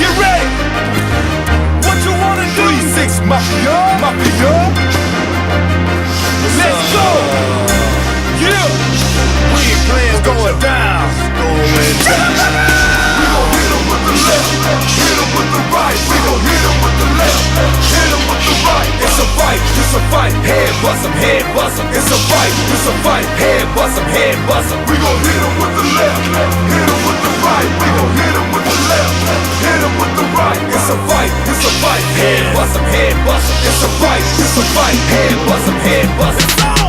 Get ready. What you wanna do? Three six mafia, mafia. Let's go. Yeah. We ain't playing, going down. Going down. We gon' hit 'em with the left, hit 'em with the right. We gon' hit 'em with the left, hit 'em with the right. It's a fight, it's a fight. Head bust 'em, head bust 'em. It's a fight, it's a fight. Head bust 'em, head bust 'em. We gon' fight, it's a fight. Head bust him, head bust him. It's a fight, it's a fight. Head bust him, head bust him.